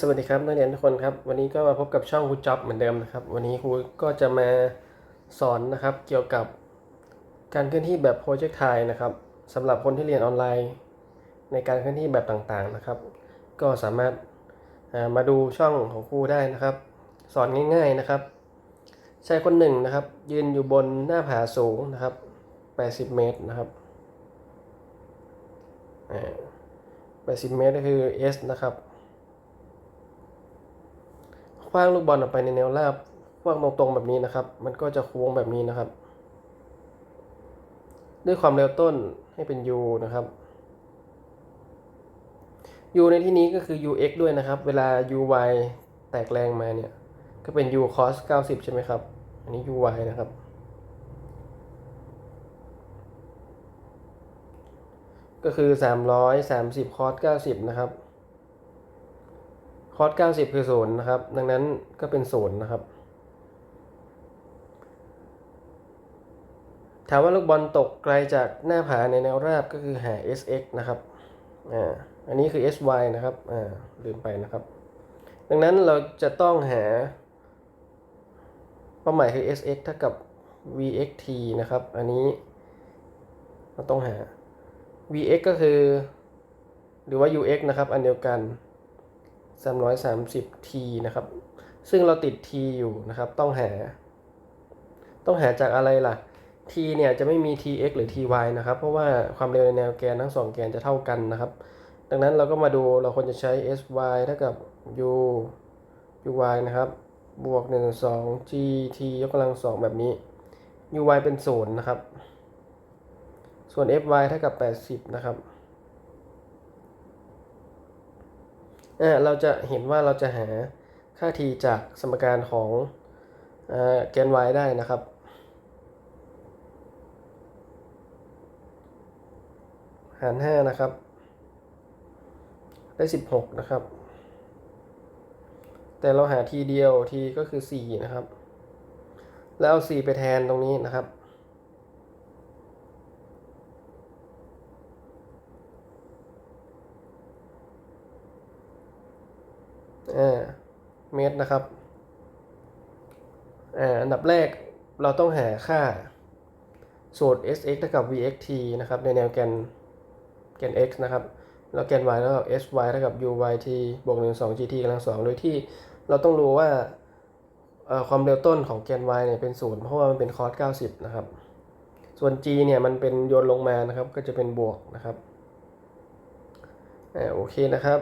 สวัสดีครับนักเรียนทุกคนครับ วันนี้ก็มาพบกับช่องครูจ็อบเหมือนเดิมนะครับ วันนี้ครูก็จะมาสอนนะครับเกี่ยวกับการเคลื่อนที่แบบโปรเจกต์ไทยนะครับสำหรับคนที่เรียนออนไลน์ ในการเคลื่อนที่แบบต่างๆนะครับ ก็สามารถามาดูช่องของครูได้นะครับ สอนง่าย ๆนะครับชายคนหนึ่งนะครับ ยืนอยู่บนหน้าผาสูงนะครับ 80 เมตรนะครับ80 เมตรก็คือ S นะครับ ว้างลูกบอลออกไปในแนวราบคว้างตรงๆแบบนี้นะครับ มันก็จะโค้งแบบนี้นะครับ ด้วยความเร็วต้นให้เป็น u นะครับ u ในที่นี้ก็คือ ux ด้วยนะครับ เวลา uy แตกแรงมาเนี่ย ก็เป็น u cos 90 ใช่ไหมครับ อันนี้ uy นะครับ ก็คือ 330 cos 90 นะครับ คอส90 คือศูนย์นะครับ ดังนั้นก็เป็นศูนย์นะครับ ถามว่าลูกบอลตกไกลจากหน้าผาในแนวราบก็คือหา sx นะครับ อ่า อันนี้คือ sy นะครับ อ่า ลืมไปนะครับ ดังนั้นเราจะต้องหา เป้าหมายคือ sx เท่ากับ vxt นะครับ อันนี้เราต้องหา vx ก็คือ หรือว่า ux นะครับ อันเดียวกัน 330 t นะครับ ซึ่งเราติด t อยู่นะครับ ต้องหา ต้องหาจากอะไรล่ะ t เนี่ยจะไม่มี tx หรือ ty นะครับ เพราะว่าความเร็วในแนวแกนทั้งสองแกนจะเท่ากันนะครับ ดังนั้นเราก็มาดูเราควรจะใช้ sy เท่ากับ u uy นะครับ บวก1 2 gt ยกกำลังสองแบบนี้ uy เป็นศูนย์นะครับ ส่วน fy เท่ากับ 80 นะครับ อ่า เราจะเห็นว่าเราจะหาค่า t จากสมการของอแกน y ได้นะครับ หาร 5 นะครับ ได้ 16 นะครับ แต่เราหา t เดียว t ก็คือ 4 นะครับ แล้วเอา 4 ไปแทนตรงนี้นะครับ อ่าเมตรนะครับอ่าอันดับแรกเราต้องหาค่าสูตร sx เท่ากับ vxt นะครับ ในแนวแกนแกน x นะครับ แล้วแกน y แล้วก็ sy เท่ากับ uyt บวก1 2 gt กำลังสองโดยที่เราต้องรู้ว่าความเร็วต้นของแกน y เนี่ยเป็นศูนย์เพราะว่ามันเป็น cos 90 นะครับ ส่วน g เนี่ยมันเป็นโยนลงมานะครับ ก็จะเป็นบวกนะครับอ่าโอเคนะครับ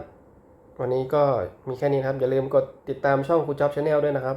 วันนี้ก็มีแค่นี้ครับ อย่าลืมกดติดตามช่องครูจ๊อบชาแนลด้วยนะครับ